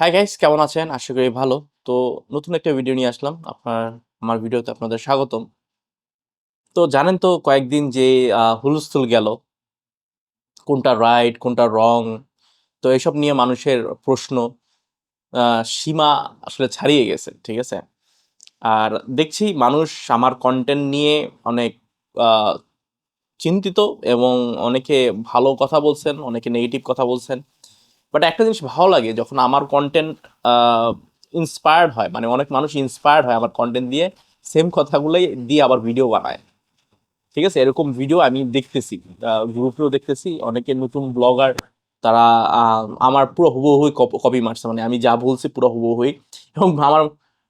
Hi guys কেমন আছেন? আশা করি ভালো। তো নতুন একটা ভিডিও নিয়ে আসলাম। আপনার, আমার ভিডিওতে আপনাদের স্বাগতম। তো জানেন তো কয়েকদিন যে হুলস্থুল গেল, কোনটা রাইট কোনটা রং তো এসব নিয়ে মানুষের প্রশ্ন সীমা আসলে ছাড়িয়ে গেছে, ঠিক আছে? আর দেখছি মানুষ আমার কন্টেন্ট নিয়ে অনেক চিন্তিত এবং অনেকে ভালো কথা বলছেন, অনেকে নেগেটিভ কথা বলছেন। বাট একটা জিনিস ভালো লাগে যখন আমার কন্টেন্ট ইন্সপায়ার্ড হয়। মানে অনেক মানুষ ইন্সপায়ার্ড হয় আমার কন্টেন্ট দিয়ে। সেম কথাগুলোই দিয়ে আবার ভিডিও বানায়। ঠিক আছে? এরকম ভিডিও আমি দেখতেছি। গ্রুপেও দেখতেছি। অনেকে নতুন ব্লগার তারা আমার পুরো হুবহুই কপি মারছে। মানে আমি যা বলছি পুরো হুবহুই। এবং আমার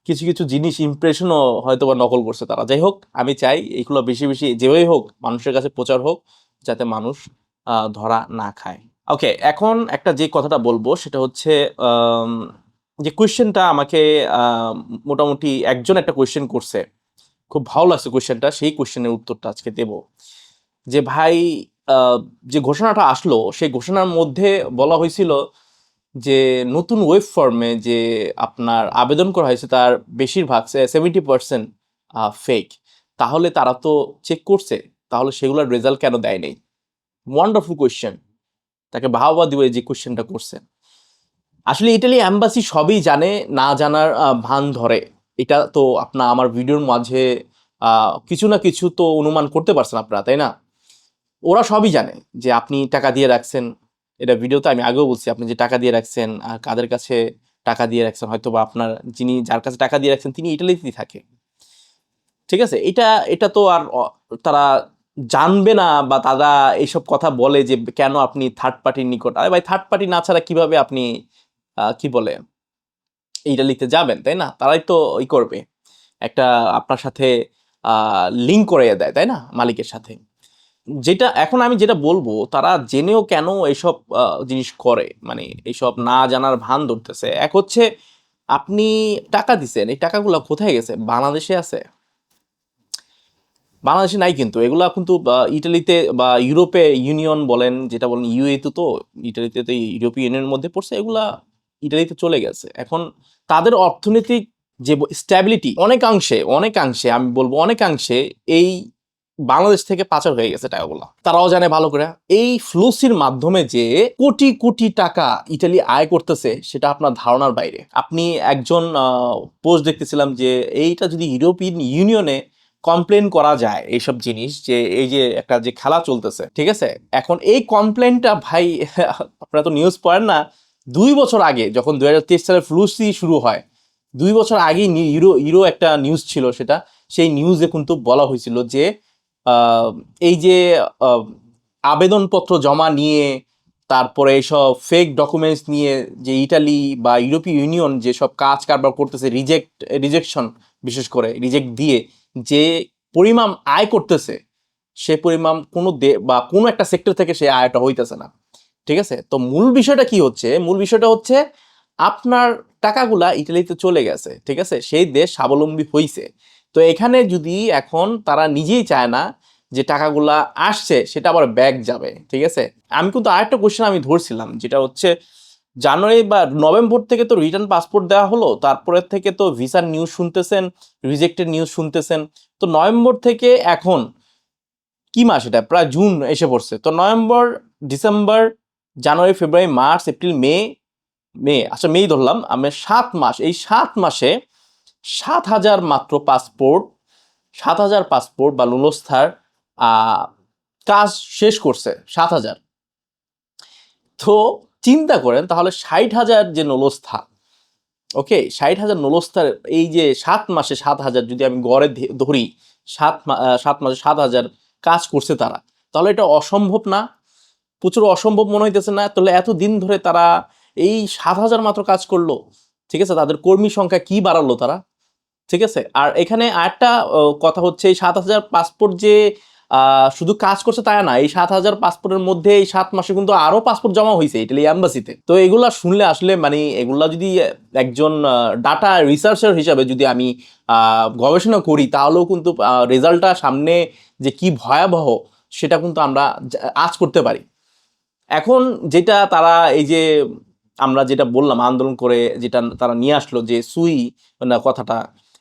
কিছু কিছু জিনিস ইমপ্রেশনও হয়তো বা নকল করছে তারা। যাই হোক, আমি চাই এগুলো বেশি বেশি যেভাবেই হোক, মানুষের কাছে প্রচার হোক, যাতে মানুষ ধরা না খায়। ওকে এখন একটা যে কথাটা বলব সেটা হচ্ছে যে কোয়েশ্চেনটা আমাকে মোটামুটি একজন একটা কোয়েশ্চেন করছে। খুব ভালো লাগছে কোয়েশ্চেনটা সেই কোয়েশ্চেনের উত্তরটা আজকে দেব। যে ভাই যে ঘোষণাটা আসলো, সেই ঘোষণার মধ্যে বলা হয়েছিল যে নতুন ওয়েব ফর্মে যে আপনার আবেদন করা হয়েছে তার বেশিরভাগ সেভেন্টি পার্সেন্ট ফেক তাহলে তারা তো চেক করছে, তাহলে সেগুলোর রেজাল্ট কেন দেয় নেই ওয়ান্ডারফুল কোয়েশ্চেন তাকে বাহবা দিবে যে কোয়েশ্চেনটা করছে আসলে ইটালি অ্যাম্বাসি সবই জানে, না জানার ভান ধরে। এটা তো আপনার আমার ভিডিওর মাঝে কিছু না কিছু তো অনুমান করতে পারছেন আপনারা, তাই না? ওরা সবই জানে যে আপনি টাকা দিয়ে রাখছেন। এটা ভিডিওতে আমি আগেও বলছি, আপনি যে টাকা দিয়ে রাখছেন আর কাদের কাছে টাকা দিয়ে রাখছেন হয়তো বা আপনার যিনি, যার কাছে টাকা দিয়ে রাখছেন, তিনি ইটালিতেই থাকে। ঠিক আছে? এটা এটা তো আর তারা জানবে না বা তারা এইসব কথা বলে যে কেন আপনি থার্ড পার্টির নিকট, আরে ভাই থার্ড পার্টি না ছাড়া কীভাবে আপনি কি বলে ইটালিতে যাবেন, তাই না? তারাই তো ওই করবে। একটা আপনার সাথে লিঙ্ক করে দেয়, তাই না? মালিকের সাথে। যেটা, এখন আমি যেটা বলব, তারা জেনেও কেন এইসব জিনিস করে? মানে এইসব না জানার ভান ধরতেছে। এক হচ্ছে, আপনি টাকা দিছেন, এই টাকাগুলো কোথায় গেছে? বাংলাদেশে আছে? বাংলাদেশে নাই কিন্তু। এগুলা কিন্তু ইটালিতে বা, ইউরোপে ইউনিয়ন বলেন, যেটা বলেন ইউএ তো তো ইটালিতে তো ইউরোপীয় ইউনিয়নের মধ্যে পড়ছে, এগুলা ইটালিতে চলে গেছে। এখন তাদের অর্থনৈতিক যে স্ট্যাবিলিটি অনেকাংশে অনেকাংশে, আমি বলব অনেকাংশে এই বাংলাদেশ থেকে পাচার হয়ে গেছে টাকাগুলো। তারাও জানে ভালো করে। এই ফ্লুসির মাধ্যমে যে কোটি কোটি টাকা ইটালি আয় করতেছে, সেটা আপনার ধারণার বাইরে। আপনি একজন পোস্ট দেখতেছিলাম যে, এইটা যদি ইউরোপিয়ান ইউনিয়নে কমপ্লেন করা যায় এইসব জিনিস যে এই যে একটা যে খেলা চলতেছে, ঠিক আছে? এখন এই কমপ্লেনটা ভাই, আপনারা তো নিউজ পড়েন না, দুই বছর আগে যখন দুই হাজার তেইশ সালে ফ্লুসি শুরু হয়, দুই বছর আগেই নি- ইউরো ইউরো একটা নিউজ ছিল সেটা, সেই নিউজে কিন্তু বলা হয়েছিল যে এই যে আবেদনপত্র জমা নিয়ে, তারপরে এইসব ফেক ডকুমেন্টস নিয়ে যে ইটালি বা ইউরোপীয় ইউনিয়ন যেসব কাজ কারবার করতেছে রিজেক্ট রিজেকশন বিশেষ করে রিজেক্ট দিয়ে যে পরিমাণ আয় করতেছে, সে পরিমাণ কোনো বা কোনো একটা সেক্টর থেকে সে আয়টা হইতেছে না। ঠিক আছে? তো মূল বিষয়টা কি হচ্ছে? মূল বিষয়টা হচ্ছে আপনার টাকাগুলা ইটালিতে চলে গেছে, ঠিক আছে? সেই দেশ স্বাবলম্বী হইছে। তো এখানে যদি এখন তারা নিজেই চায় না যে টাকাগুলা আসছে, সেটা আবার ব্যাক যাবে, ঠিক আছে? আমি কিন্তু আরেকটা কোশ্চেন আমি ধরছিলাম, যেটা হচ্ছে জানুয়ারি বা নভেম্বর থেকে তো রিটার্ন পাসপোর্ট দেওয়া হলো তারপরে থেকে তো ভিসার নিউজ শুনতেছেন রিজেক্টেড নিউজ শুনতেছেন। তো নভেম্বর থেকে এখন, কি মাস এটা? প্রায় জুন এসে পড়ছে। তো November, December, January, February, March, April, May May আচ্ছা মেই ধরলাম, আমি সাত মাস, এই সাত মাসে সাত হাজার মাত্র পাসপোর্ট সাত হাজার পাসপোর্ট বা লুলস্থার কাজ শেষ করছে, সাত হাজার। তো চিন্তা করেন, তাহলে ষাট হাজার যে নলস্থা ওকে ষাট হাজার নলস্থার এই যে সাত মাসে সাত হাজার যদি আমি গড়ে ধরি, সাত সাত মাসে সাত হাজার কাজ করছে তারা, তাহলে এটা অসম্ভব না? প্রচুর অসম্ভব মনে হইতেছে না? তাহলে এত দিন ধরে তারা এই সাত হাজার মাত্র কাজ করল, ঠিক আছে? তাদের কর্মী সংখ্যা কি বাড়ালো তারা, ঠিক আছে? আর এখানে আরেকটা কথা হচ্ছে এই সাত হাজার পাসপোর্ট যে শুধু কাজ করছে তাই না, এই সাত হাজার পাসপোর্টের মধ্যে এই সাত মাসে কিন্তু আরও পাসপোর্ট জমা হয়েছে ইটালি অ্যাম্বাসিতে তো এগুলা শুনলে আসলে মানে এগুলা যদি একজন ডাটা রিসার্চার হিসাবে যদি আমি গবেষণা করি, তাহলেও কিন্তু রেজাল্টটা সামনে যে কি ভয়াবহ সেটা কিন্তু আমরা আজ করতে পারি। এখন যেটা তারা এই যে আমরা যেটা বললাম, আন্দোলন করে যেটা তারা নিয়ে আসলো যে সুই কথাটা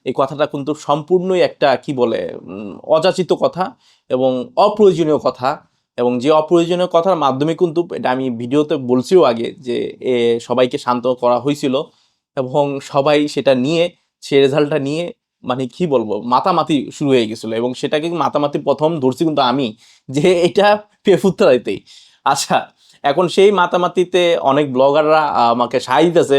এই কথাটা কিন্তু সম্পূর্ণই একটা, কি বলে অযাচিত কথা এবং অপ্রয়োজনীয় কথা এবং যে অপ্রয়োজনীয় কথার মাধ্যমে কিন্তু এটা আমি ভিডিওতে বলছিও আগে যে, এ সবাইকে শান্ত করা হয়েছিল এবং সবাই সেটা নিয়ে, সে রেজাল্টটা নিয়ে মানে কি বলব, মাতামাতি শুরু হয়ে গেছিল এবং সেটাকে মাতামাতি প্রথম ধরছি কিন্তু আমি যে এটা পেফুত্তরাইতেই আচ্ছা এখন সেই মাতামাতিতে অনেক ব্লগাররা আমাকে সাহায্য দিতেছে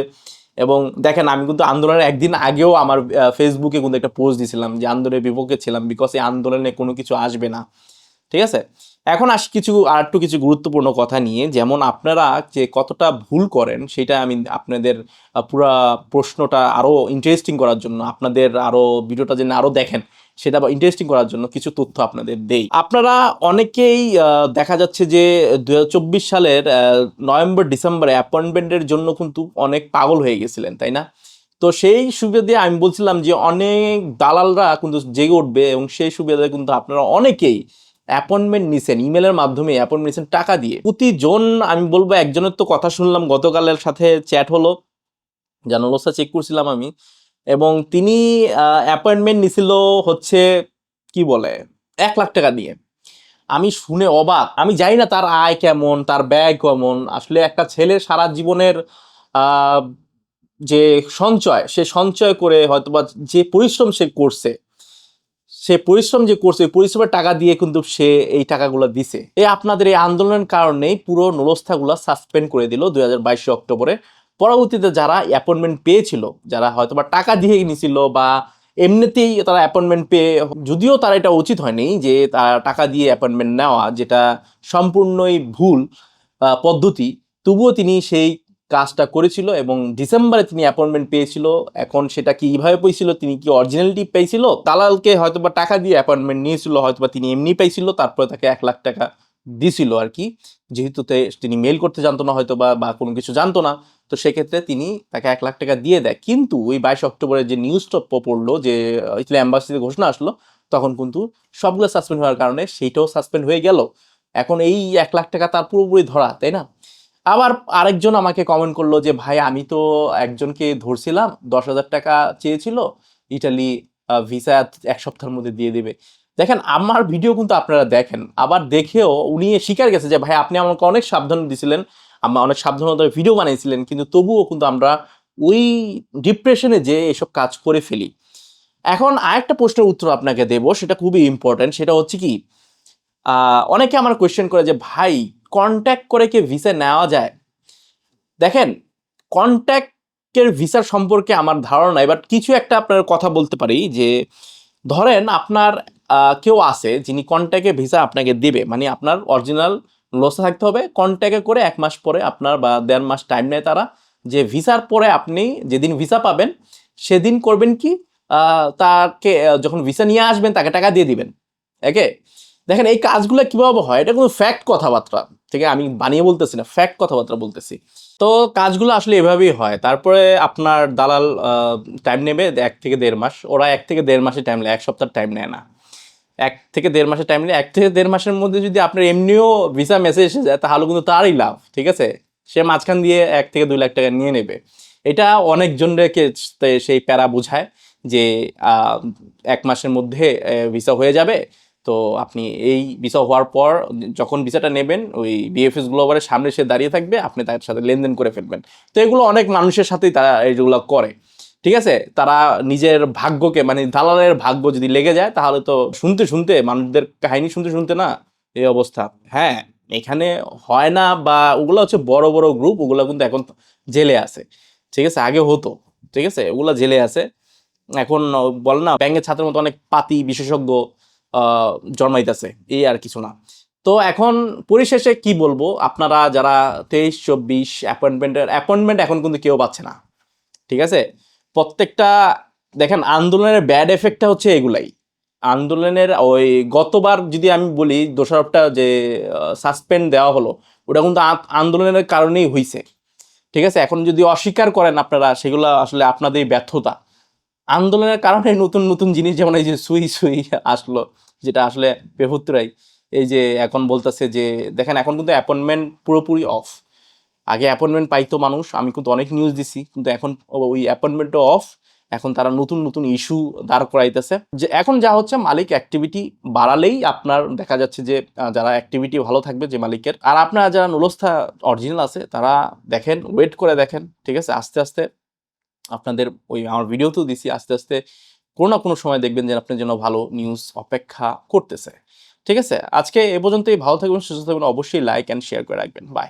এবং দেখেন, আমি কিন্তু আন্দোলনের একদিন আগেও আমার ফেসবুকে কিন্তু একটা পোস্ট দিয়েছিলাম যে আন্দোলনের বিপক্ষে ছিলাম বিকজ এই আন্দোলনে কোনো কিছু আসবে না। ঠিক আছে? এখন আসি, কিছু আর একটু কিছু গুরুত্বপূর্ণ কথা নিয়ে, যেমন আপনারা যে কতটা ভুল করেন, সেটা আমি আপনাদের পুরা প্রশ্নটা আরও ইন্টারেস্টিং করার জন্য, আপনাদের আরও ভিডিওটা যেন আরও দেখেন। সেটা বা ইন্টারেস্টিং করার জন্য কিছু তথ্য আপনাদের দেই। আপনারা অনেকেই দেখা যাচ্ছে যে দু হাজার চব্বিশ সালের নভেম্বর, ডিসেম্বরে অ্যাপয়েন্টমেন্টের জন্য কিন্তু অনেক পাগল হয়ে গেছিলেন, তাই না? তো সেই সুবিধে আমি বলছিলাম যে অনেক দালালরা কিন্তু জেগে উঠবে এবং সেই সুবিধা কিন্তু আপনারা অনেকেই অ্যাপয়েন্টমেন্ট নিছেন, ইমেলের মাধ্যমে অ্যাপয়েন্টমেন্ট নিছেন টাকা দিয়ে। প্রতিজন, আমি বলব একজনের তো কথা শুনলাম, গতকালের সাথে চ্যাট হলো। জানালোসা চেক করছিলাম আমি। এবং তিনি অ্যাপয়েন্টমেন্ট নিছিল হচ্ছে, কি বলে, এক লাখ টাকা দিয়ে। আমি শুনে অবাক, আমি জানি না তার আয় কেমন, তার ব্যয় কেমন। আসলে একটা ছেলে সারা জীবনের যে সঞ্চয়, সে সঞ্চয় করে হয়তোবা যে পরিশ্রম সে করছে, সে পরিশ্রম যে করছে পরিশ্রমের টাকা দিয়ে কিন্তু সে এই টাকাগুলো দিছে। এই আপনাদের এই আন্দোলনের কারণেই পুরো নলস্থাগুলো সাসপেন্ড করে দিল দুই অক্টোবরে। পরবর্তীতে যারা অ্যাপয়েন্টমেন্ট পেয়েছিল, যারা হয়তোবা টাকা দিয়ে নিছিল বা এমনিতেই তারা অ্যাপয়েন্টমেন্ট পেয়ে, যদিও তার এটা উচিত হয়নি যে তারা টাকা দিয়ে অ্যাপয়েন্টমেন্ট নেওয়া, যেটা সম্পূর্ণই ভুল পদ্ধতি, তবুও তিনি সেই কাজটা করেছিল এবং ডিসেম্বরে তিনি অ্যাপয়েন্টমেন্ট পেয়েছিল। এখন সেটা কীভাবে পেয়েছিল, তিনি কি অরিজিনালিটি পেয়েছিল? দালালকে হয়তোবা টাকা দিয়ে অ্যাপয়েন্টমেন্ট নিয়েছিল, হয়তোবা তিনি এমনি পেয়েছিল, তারপরে তাকে এক লাখ টাকা দিছিল আর কি যেহেতু তিনি মেল করতে জানতো না হয়তো বা কোনো কিছু জানতো না, তো সেক্ষেত্রে তিনি তাকে এক লাখ টাকা দিয়ে দেয়। কিন্তু ওই বাইশ অক্টোবরে যে নিউজটা পড়ল যে ইতালি অ্যাম্বাসিতে ঘোষণা আসলো, তখন কিন্তু সবগুলো সাসপেন্ড হওয়ার কারণে সেইটাও সাসপেন্ড হয়ে গেল। এখন এই এক লাখ টাকা তার পুরোপুরি ধরা, তাই না? আবার আরেকজন আমাকে কমেন্ট করল যে, ভাই, আমি তো একজনকে ধরছিলাম, দশ হাজার টাকা চেয়েছিল ইটালি ভিসা এক সপ্তাহের মধ্যে দিয়ে দিবে। দেখেন, আমার ভিডিও কিন্তু আপনারা দেখেন। আবার দেখেও উনি স্বীকার গেছে যে, ভাই, আপনি আমাকে অনেক সাবধান দিছিলেন, আমরা অনেক সাবধানতার ভিডিও বানিয়েছিলেন, কিন্তু তবুও কিন্তু আমরা ওই ডিপ্রেশনে যে এসব কাজ করে ফেলি। এখন আরেকটা প্রশ্নের উত্তর আপনাকে দেব, সেটা খুবই ইম্পর্ট্যান্ট সেটা হচ্ছে কি অনেকে আমার কোয়েশ্চেন করে যে, ভাই কন্ট্যাক্ট করে কি ভিসা নেওয়া যায়? দেখেন কন্ট্যাক্টের ভিসার সম্পর্কে আমার ধারণা বাট কিছু একটা আপনার কথা বলতে পারি যে, ধরেন আপনার কেউ আছে যিনি কন্ট্যাক্টে ভিসা আপনাকে দেবে। মানে আপনার অরিজিনাল লসে থাকতে হবে কন্ট্যাক্টে করে এক মাস পরে আপনার বা দেড় মাস টাইম নেয় তারা। যে ভিসার পরে আপনি যেদিন ভিসা পাবেন, সেদিন করবেন কি? তাকে যখন ভিসা নিয়ে আসবেন, তাকে টাকা দিয়ে দিবেন। একে দেখেন, এই কাজগুলো কীভাবে হয়? এটা কোনো ফ্যাক্ট কথাবার্তা। থেকে আমি বানিয়ে বলতেছি না ফ্যাক্ট কথাবার্তা বলতেছি। তো কাজগুলো আসলে এভাবেই হয়। তারপরে আপনার দালাল টাইম নেবে এক থেকে দেড় মাস। ওরা এক থেকে দেড় মাসের টাইম নেয়, এক সপ্তাহ টাইম নেয় না। এক থেকে দেড় মাসের টাইম নেয়, এক থেকে দেড় মাসের মধ্যে যদি আপনার এমনিও ভিসা মেসেজ এসে যায়, তাহলে কিন্তু তারই লাভ, ঠিক আছে? সে মাঝখান দিয়ে এক থেকে দুই লাখ টাকা নিয়ে নেবে। এটা অনেকজনকে সেই প্যারা বোঝায় যে এক মাসের মধ্যে ভিসা হয়ে যাবে। তো আপনি এই ভিসা হওয়ার পর যখন ভিসাটা নেবেন, ওই বিএফএস গ্লোবালের সামনে সে দাঁড়িয়ে থাকবে, আপনি তার সাথে লেনদেন করে ফেলবেন। তো এগুলো অনেক মানুষের সাথেই তারা এইগুলো করে। ঠিক আছে? তারা নিজের ভাগ্যকে মানে দালালের ভাগ্য যদি লেগে যায়, তাহলে তো শুনতে শুনতে, মানুষদের কাহিনী শুনতে শুনতে না, এই অবস্থা। হ্যাঁ এখানে হয় না বা ওগুলো হচ্ছে বড় বড় গ্রুপ ওগুলো কিন্তু এখন জেলে আছে। ঠিক আছে? আগে হতো। ঠিক আছে? ওগুলো জেলে আছে। এখন বল না, ব্যাংকের ছাত্রের মতো অনেক পাতি বিশেষজ্ঞ জন্মাইতেছে। এই আর কিছু না। তো এখন পরিশেষে কি বলব? আপনারা যারা তেইশ, চব্বিশ অ্যাপয়েন্টমেন্টের অ্যাপয়েন্টমেন্ট এখন কিন্তু কেউ পাচ্ছে না। ঠিক আছে? প্রত্যেকটা, দেখেন, আন্দোলনের ব্যাড এফেক্টটা হচ্ছে এগুলাই। আন্দোলনের ওই গতবার যদি আমি বলি, দোষারোপটা যে সাসপেন্ড দেওয়া হলো, ওটা কিন্তু আন্দোলনের কারণেই হয়েছে ঠিক আছে? এখন যদি অস্বীকার করেন আপনারা, সেগুলো আসলে আপনাদের ব্যর্থতা। আন্দোলনের কারণে নতুন নতুন জিনিস যেমন এই যে সুই সুই আসলো, যেটা আসলে পেহুত্রাই এই যে এখন বলতেছে যে, দেখেন, এখন কিন্তু অ্যাপয়েন্টমেন্ট পুরোপুরি অফ আগে অ্যাপয়েন্টমেন্ট পাইতো মানুষ, আমি কিন্তু অনেক নিউজ দিছি, কিন্তু এখন ওই অ্যাপয়েন্টমেন্টও অফ এখন তারা নতুন নতুন ইস্যু দাঁড় করাইতেছে। যে এখন যা হচ্ছে, মালিক অ্যাক্টিভিটি বাড়ালেই আপনার দেখা যাচ্ছে যে যারা অ্যাক্টিভিটি ভালো থাকবে যে মালিকের। আর আপনারা যারা নুলস্থা অরিজিনাল আছে, তারা দেখেন ওয়েট করে দেখেন, ঠিক আছে? আস্তে আস্তে আপনাদের ওই আমার ভিডিওতেও দিছি, আস্তে আস্তে কোনো না কোনো সময় দেখবেন যে আপনার জন্য ভালো নিউজ অপেক্ষা করতেছে। ঠিক আছে? আজকে এ পর্যন্তই, ভালো থাকবেন, সুস্থ থাকবেন, অবশ্যই লাইক অ্যান্ড শেয়ার করে রাখবেন। বাই